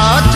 ஆத்த